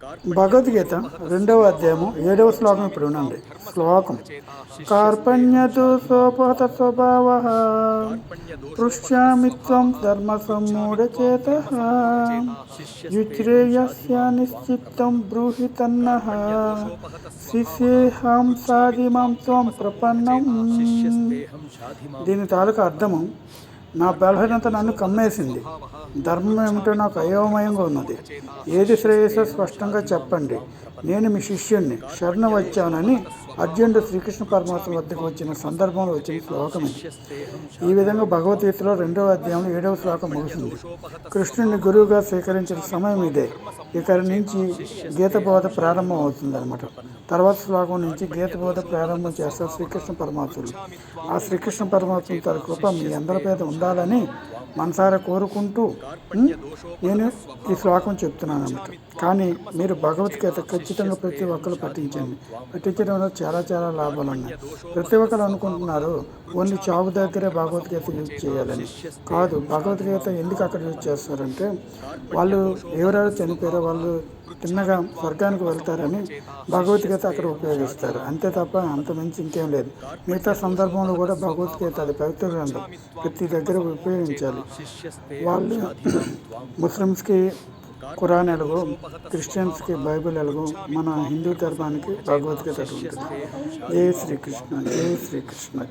భగవద్గీత రెండవ అధ్యాయము ఏడవ శ్లోకం ఇప్పుడు వినండి శ్లోకం. కార్పణ్యతు సోపత స్వభావ. పృష్యామిత్వం ధర్మ సమ్మూఢచేత యుచ్రేయస్య నిశ్చిత్తం బ్రూహి తన్నః. శిష్యేహం సాధిమాం త్వం ప్రపన్నం. దీని తాలూకు అర్థము నా బలహీనత నన్ను కమ్మేసింది. ధర్మం ఏమిటో నాకు అయోమయంగా ఉన్నది. ఏది శ్రేయస్సో స్పష్టంగా చెప్పండి. నేను మీ శిష్యుణ్ణి. శరణ వచ్చానని అర్జునుడు శ్రీకృష్ణ పరమాత్మ వద్దకు వచ్చిన సందర్భంలో వచ్చిన శ్లోకం ఈ విధంగా భగవద్గీతలో రెండవ అధ్యాయం ఏడవ శ్లోకం ముగిసింది కృష్ణుని గురువుగా స్వీకరించిన సమయం ఇదే. ఇక్కడి నుంచి గీత బోధ ప్రారంభం అవుతుంది అనమాట తర్వాత శ్లోకం నుంచి గీత బోధ ప్రారంభం చేస్తారు శ్రీకృష్ణ పరమాత్ములు. ఆ శ్రీకృష్ణ పరమాత్మ తన కృప మీ అందరి పేద ఉండాలని మనసారా కోరుకుంటూ నేను ఈ శ్లోకం చెప్తున్నాను అన్నమాట. కానీ మీరు భగవద్గీత ఖచ్చితంగా ప్రతి ఒక్కరు పఠించండి. పఠించడం వల్ల చాలా చాలా లాభాలు ఉన్నాయి. ప్రతి ఒక్కరు అనుకుంటున్నారు ఓన్లీ చావు దగ్గరే భగవద్గీత యూజ్ చేయాలని. కాదు భగవద్గీత ఎందుకు అక్కడ యూజ్ చేస్తారంటే వాళ్ళు ఎవరెవరు చనిపోయారో వాళ్ళు తిన్నగా స్వర్గానికి వెళ్తారని భగవద్గీత అక్కడ ఉపయోగిస్తారు. అంతే తప్ప అంత మించి ఇంకేం లేదు. మిగతా సందర్భంలో కూడా భగవద్గీత అది పవిత్ర గ్రంథం. ప్రతి దగ్గర ఉపయోగించాలి. వాళ్ళు ముస్లిమ్స్కి ఖురాన్ ఎలాగో క్రిస్టియన్స్కి బైబిల్ ఎలాగో మన హిందూ ధర్మానికి భగవద్గీత ఉంటుంది జై శ్రీకృష్ణ జై శ్రీకృష్ణ